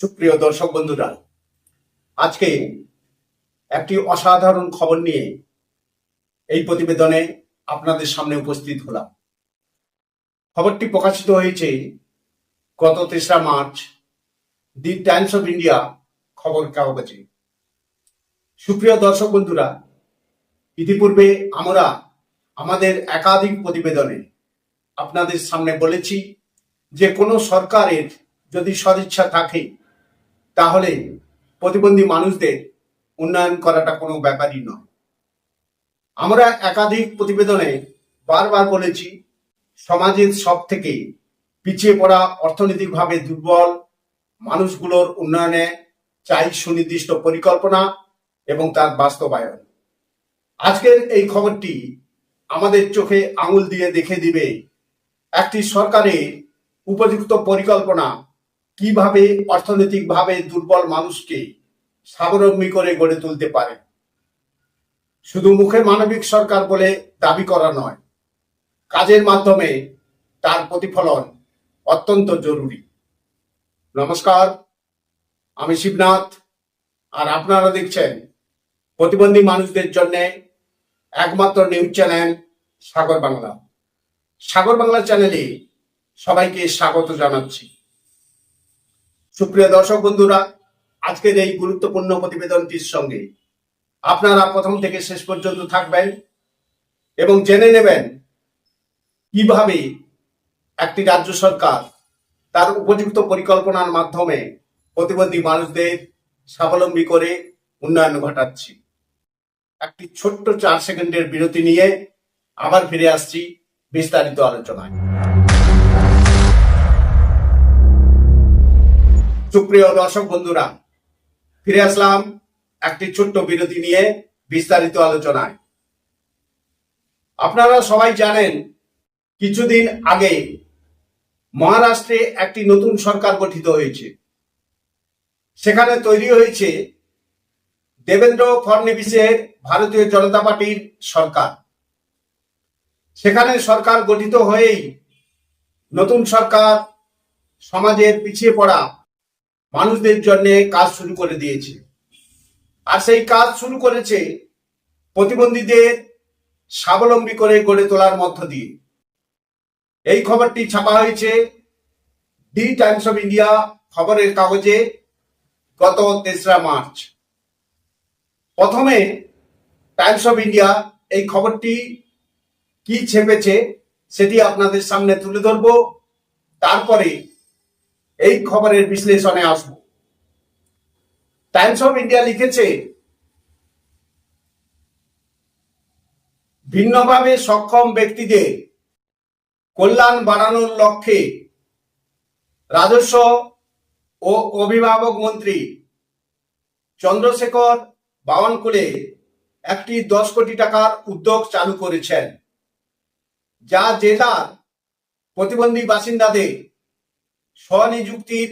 সুপ্রিয় দর্শক বন্ধুরা, আজকে একটি অসাধারণ খবর নিয়ে এই প্রতিবেদনে আপনাদের সামনে উপস্থিত হলাম। খবরটি প্রকাশিত হয়েছে গত তেসরা March, the Times of India খবর কাগজে। সুপ্রিয় দর্শক বন্ধুরা, ইতিপূর্বে আমরা আমাদের একাধিক প্রতিবেদনে আপনাদের সামনে বলেছি যে কোনো সরকারের যদি সদিচ্ছা থাকে তাহলে প্রতিবন্ধী মানুষদের উন্নয়ন করাটা কোনো ব্যাপারই নয়। আমরা একাধিক প্রতিবেদনে বারবার বলেছি, সমাজের সব থেকে পিছিয়ে পড়া অর্থনৈতিকভাবে দুর্বল মানুষগুলোর উন্নয়নে চাই সুনির্দিষ্ট পরিকল্পনা এবং তার বাস্তবায়ন। আজকের এই খবরটি আমাদের চোখে আঙুল দিয়ে দেখে দিবে, একটি সরকারের উপযুক্ত পরিকল্পনা কীভাবে অর্থনৈতিকভাবে দুর্বল মানুষকে স্বাবলম্বী করে গড়ে তুলতে পারে? শুধু মুখে মানবিক সরকার বলে দাবি করা নয়, কাজের মাধ্যমে তার প্রতিফলন অত্যন্ত জরুরি। নমস্কার, আমি শিবনাথ, আর আপনারা দেখছেন প্রতিবন্ধী মানুষদের জন্য একমাত্র নিউজ চ্যানেল সাগর বাংলা। সাগর বাংলা চ্যানেলে সবাইকে স্বাগত জানাচ্ছি। সুপ্রিয় দর্শক বন্ধুরা, আজকের এই গুরুত্বপূর্ণ প্রতিবেদনটির সঙ্গে আপনারা প্রথম থেকে শেষ পর্যন্ত থাকবেন এবং জেনে নেবেন কীভাবে একটি রাজ্য সরকার তার উপযুক্ত পরিকল্পনার মাধ্যমে প্রতিবন্ধী মানুষদের স্বাবলম্বী করে উন্নয়ন ঘটাচ্ছি। একটি ছোট্ট চার সেকেন্ডের বিরতি নিয়ে আবার ফিরে আসছি বিস্তারিত আলোচনায়। সুপ্রিয় দর্শক বন্ধুরা, ফিরে আসলাম একটি ছোট্ট বিরতি নিয়ে বিস্তারিত আলোচনায়। আপনারা সবাই জানেন, কিছুদিন আগে মহারাষ্ট্রে একটি নতুন সরকার গঠিত হয়েছে। সেখানে তৈরি হয়েছে দেবেন্দ্র ফডনবিসের ভারতীয় জনতা পার্টির সরকার। সেখানে সরকার গঠিত হয়েই নতুন সরকার সমাজের পিছিয়ে পড়া মানুষদের জন্য কাজ শুরু করে দিয়েছে। আর সেই কাজ শুরু করেছে প্রতিবন্ধীদের স্বাবলম্বী করে গড়ে তোলার মধ্য দিয়ে। এই খবরটি ছাপা হয়েছে দি টাইমস অফ ইন্ডিয়া খবরের কাগজে গত তেসরা মার্চ। প্রথমে টাইমস অফ ইন্ডিয়া এই খবরটি কি ছেপেছে সেটি আপনাদের সামনে তুলে ধরব। তারপরে এই খবরের বিশ্লেষণে আসব। টাইমস অফ ইন্ডিয়া লিখেছে, ভিন্নভাবে সক্ষম ব্যক্তিদের কল্যাণ বাড়ানোর লক্ষ্যে রাজস্ব ও অভিভাবক মন্ত্রী চন্দ্রশেখর বাওয়ানকুলে একটি দশ কোটি টাকার উদ্যোগ চালু করেছেন, যা জেলার প্রতিবন্ধী বাসিন্দাদের স্বনিযুক্তির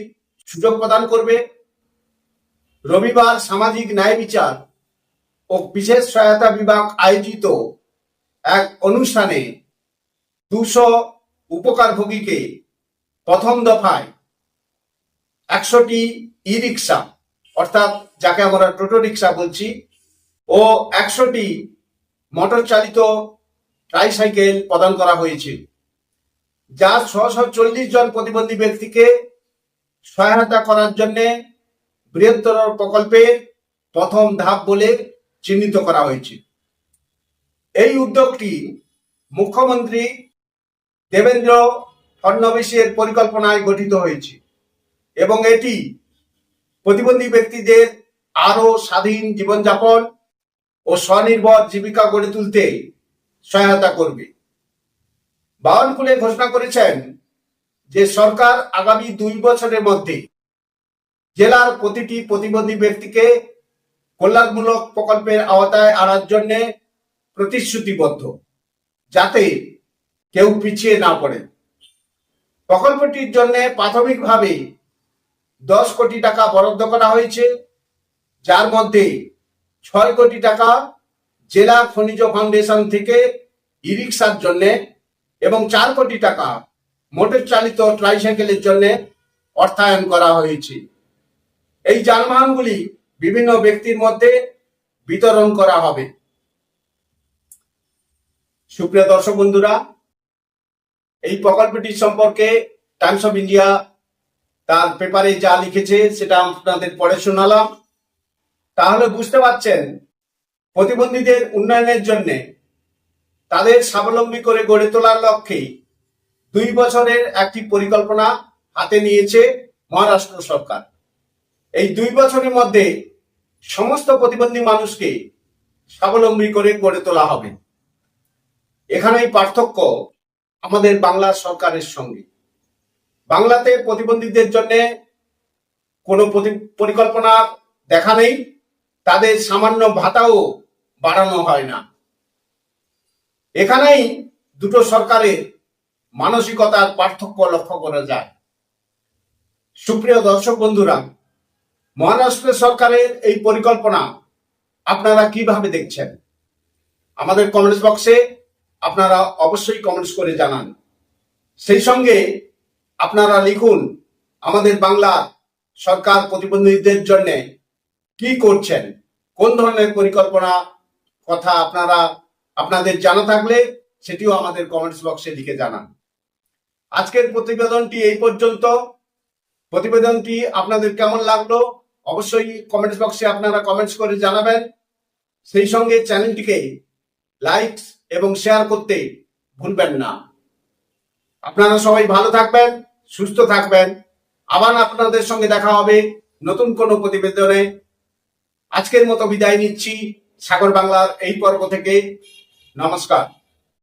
সুযোগ প্রদান করবে। রবিবার সামাজিক ন্যায় বিচার ও বিশেষ সহায়তা বিভাগ আয়োজিত এক অনুষ্ঠানে দুশো উপকারভোগীকে প্রথম দফায় একশোটি ই রিক্সা অর্থাৎ যাকে আমরা টোটো রিক্সা বলছি, ও একশোটি মোটর চালিত ট্রাইসাইকেল প্রদান করা হয়েছে। যা ছশো চল্লিশ জন প্রতিবন্ধী ব্যক্তিকে সহায়তা করার জন্য বৃহত্তর প্রকল্পের প্রথম ধাপ বলে চিহ্নিত করা হয়েছে। এই উদ্যোগটি মুখ্যমন্ত্রী দেবেন্দ্র ফডনবিসের পরিকল্পনায় গঠিত হয়েছে এবং এটি প্রতিবন্ধী ব্যক্তিদের আরও স্বাধীন জীবনযাপন ও স্বনির্ভর জীবিকা গড়ে তুলতে সহায়তা করবে। বাওয়ানকুলে ঘোষণা করেছেন যে সরকার আগামী দুই বছরের মধ্যে জেলার প্রতিটি প্রতিবন্ধী ব্যক্তিকে কল্যাণমূলক প্রকল্পের আওতায় আনার জন্য প্রতিশ্রুতিবদ্ধ, যাতে কেউ পিছিয়ে না পড়ে। প্রকল্পটির জন্য প্রাথমিকভাবে দশ কোটি টাকা বরাদ্দ করা হয়েছে, যার মধ্যে ছয় কোটি টাকা জেলা খনিজ ফাউন্ডেশন থেকে ই রিক্সার জন্য এবং চার কোটি টাকা মোটর চালিত ট্রাইসাইকেলের জন্য অর্থায়ন করা হয়েছে। এই যানবাহনগুলি বিভিন্ন ব্যক্তির মধ্যে বিতরণ করা হবে। সুপ্রিয় দর্শক বন্ধুরা, এই প্রকল্পটি সম্পর্কে টাইমস অফ ইন্ডিয়া তার পেপারে যা লিখেছে সেটা আপনাদের পড়ে শোনালাম। তাহলে বুঝতে পারছেন, প্রতিবন্ধীদের উন্নয়নের জন্য তাদের স্বাবলম্বী করে গড়ে তোলার লক্ষ্যে দুই বছরের একটি পরিকল্পনা হাতে নিয়েছে মহারাষ্ট্র সরকার। এই দুই বছরের মধ্যে সমস্ত প্রতিবন্ধী মানুষকে স্বাবলম্বী করে গড়ে তোলা হবে। এখানেই পার্থক্য আমাদের বাংলা সরকারের সঙ্গে। বাংলাতে প্রতিবন্ধীদের জন্য কোনো পরিকল্পনা দেখা নেই। তাদের সামান্য ভাতাও বাড়ানো হয় না। এখানেই দুটো সরকারের মানসিকতার পার্থক্য লক্ষ্য করা যায়। সুপ্রিয় দর্শক বন্ধুরা, মহারাষ্ট্র সরকারের এই পরিকল্পনা আপনারা কীভাবে দেখছেন? আমাদের কমেন্টস বক্সে আপনারা অবশ্যই কমেন্টস করে জানান। সেই সঙ্গে আপনারা লিখুন আমাদের বাংলা সরকার প্রতিবন্ধীদের জন্য কি করছেন? কোন ধরনের পরিকল্পনা? কথা আপনারা আপনাদের জানা থাকলে সেটিও আমাদের কমেন্টস বক্সে লিখে জানান। আজকের প্রতিবেদনটি এই পর্যন্ত। প্রতিবেদনটি আপনাদের কেমন লাগল অবশ্যই কমেন্টস বক্সে আপনারা কমেন্টস করে জানাবেন। সেই সঙ্গে চ্যানেলটিকে লাইক এবং শেয়ার করতে ভুলবেন না। আপনারা সবাই ভালো থাকবেন, সুস্থ থাকবেন। আবার আপনাদের সঙ্গে দেখা হবে নতুন কোনো প্রতিবেদনে। আজকের মতো বিদায় নিচ্ছি। সাগর বাংলার এই পর্ব থেকে। নমস্কার